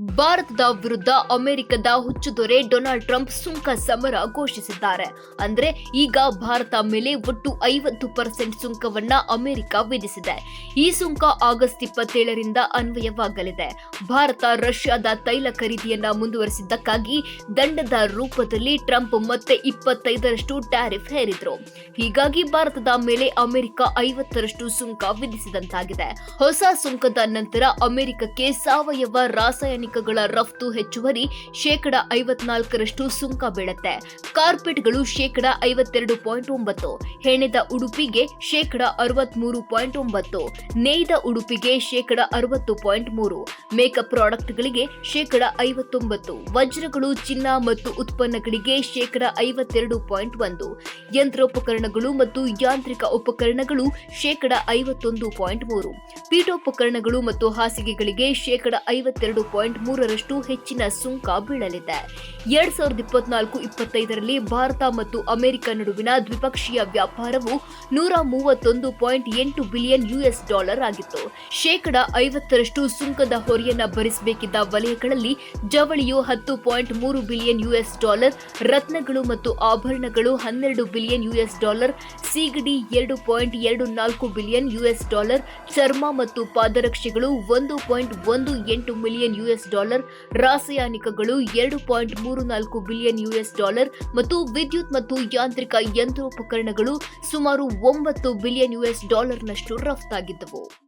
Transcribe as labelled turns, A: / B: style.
A: ಭಾರತದ ವಿರುದ್ಧ ಅಮೆರಿಕದ ಹುಚ್ಚುದೊರೆ ಡೊನಾಲ್ಡ್ ಟ್ರಂಪ್ ಸುಂಕ ಸಮರ ಘೋಷಿಸಿದ್ದಾರೆ. ಅಂದ್ರೆ ಈಗ ಭಾರತ ಮೇಲೆ ಒಟ್ಟು ಐವತ್ತು ಪರ್ಸೆಂಟ್ ಸುಂಕವನ್ನ ಅಮೆರಿಕ ವಿಧಿಸಿದೆ. ಈ ಸುಂಕ ಆಗಸ್ಟ್ ಇಪ್ಪತ್ತೇಳರಿಂದ ಅನ್ವಯವಾಗಲಿದೆ. ಭಾರತ ರಷ್ಯಾದ ತೈಲ ಖರೀದಿಯನ್ನ ಮುಂದುವರಿಸಿದ್ದಕ್ಕಾಗಿ ದಂಡದ ರೂಪದಲ್ಲಿ ಟ್ರಂಪ್ ಮತ್ತೆ ಇಪ್ಪತ್ತೈದರಷ್ಟು ಟ್ಯಾರಿಫ್ ಹೇರಿದ್ರು. ಹೀಗಾಗಿ ಭಾರತದ ಮೇಲೆ ಅಮೆರಿಕ ಐವತ್ತರಷ್ಟು ಸುಂಕ ವಿಧಿಸಿದಂತಾಗಿದೆ. ಹೊಸ ಸುಂಕದ ನಂತರ ಅಮೆರಿಕಕ್ಕೆ ಸಾವಯವ ರಾಸಾಯನಿಕಗಳ ರಫ್ತು ಹೆಚ್ಚುವರಿ ಶೇಕಡ ಐವತ್ನಾಲ್ಕರಷ್ಟು ಸುಂಕ ಬೀಳುತ್ತೆ. ಕಾರ್ಪೆಟ್ಗಳು ಶೇಕಡ ಐವತ್ತೆರಡು ಪಾಯಿಂಟ್ ಒಂಬತ್ತು ಹೆಣೆದ ಉಡುಪಿಗೆ ಶೇಕಡ ಅರವತ್ಮೂರು ಪಾಯಿಂಟ್ ಒಂಬತ್ತು, ನೇಯ್ದ ಉಡುಪಿಗೆ ಶೇಕಡ ಅರವತ್ತು ಪಾಯಿಂಟ್ ಮೂರು, ಮೇಕಪ್ ಪ್ರಾಡಕ್ಟ್ಗಳಿಗೆ ಶೇಕಡ ಐವತ್ತೊಂಬತ್ತು, ವಜ್ರಗಳು ಚಿನ್ನ ಮತ್ತು ಉತ್ಪನ್ನಗಳಿಗೆ ಶೇಕಡ ಐವತ್ತೆರಡು ಪಾಯಿಂಟ್ ಒಂದು, ಯಂತ್ರೋಪಕರಣಗಳು ಮತ್ತು ಯಾಂತ್ರಿಕ ಉಪಕರಣಗಳು ಶೇಕಡ ಐವತ್ತೊಂದು ಪಾಯಿಂಟ್ ಮೂರು, ಪೀಠೋಪಕರಣಗಳು ಮತ್ತು ಹಾಸಿಗೆಗಳಿಗೆ ಶೇಕಡ ಐವತ್ತೆರಡು ಪಾಯಿಂಟ್ ಮೂರರಷ್ಟು ಹೆಚ್ಚಿನ ಸುಂಕ ಬೀಳಲಿದೆ. ಎರಡ್ ಸಾವಿರದ ಇಪ್ಪತ್ನಾಲ್ಕು ಇಪ್ಪತ್ತೈದರಲ್ಲಿ ಭಾರತ ಮತ್ತು ಅಮೆರಿಕ ನಡುವಿನ ದ್ವಿಪಕ್ಷೀಯ ವ್ಯಾಪಾರವು ನೂರ ಮೂವತ್ತೊಂದು ಪಾಯಿಂಟ್ ಎಂಟು ಬಿಲಿಯನ್ ಯುಎಸ್ ಡಾಲರ್ ಆಗಿತ್ತು. ಶೇಕಡ ಐವತ್ತರಷ್ಟು ಸುಂಕದ ಹೊರೆಯನ್ನ ಭರಿಸಬೇಕಿದ್ದ ವಲಯಗಳಲ್ಲಿ ಜವಳಿಯು ಹತ್ತು ಪಾಯಿಂಟ್ ಮೂರು ಬಿಲಿಯನ್ ಯುಎಸ್ ಡಾಲರ್, ರತ್ನಗಳು ಮತ್ತು ಆಭರಣಗಳು ಹನ್ನೆರಡು ಬಿಲಿಯನ್ ಯುಎಸ್ ಡಾಲರ್, ಸಿಗಡಿ ಎರಡು ಪಾಯಿಂಟ್ ಎರಡು ನಾಲ್ಕು ಬಿಲಿಯನ್ ಯುಎಸ್ ಡಾಲರ್, ಚರ್ಮ ಮತ್ತು ಪಾದರಕ್ಷೆಗಳು ಒಂದು ಪಾಯಿಂಟ್ ಒಂದು ಎಂಟು ಮಿಲಿಯನ್ ಡಾಲರ್, ರಾಸಾಯನಿಕಗಳು ಎರಡು ಪಾಯಿಂಟ್ ಮೂರು ನಾಲ್ಕು ಬಿಲಿಯನ್ ಯುಎಸ್ ಡಾಲರ್ ಮತ್ತು ವಿದ್ಯುತ್ ಮತ್ತು ಯಾಂತ್ರಿಕ ಯಂತ್ರೋಪಕರಣಗಳು ಸುಮಾರು ಒಂಬತ್ತು ಬಿಲಿಯನ್ ಯುಎಸ್ ಡಾಲರ್ನಷ್ಟು ರಫ್ತಾಗಿದ್ದವು.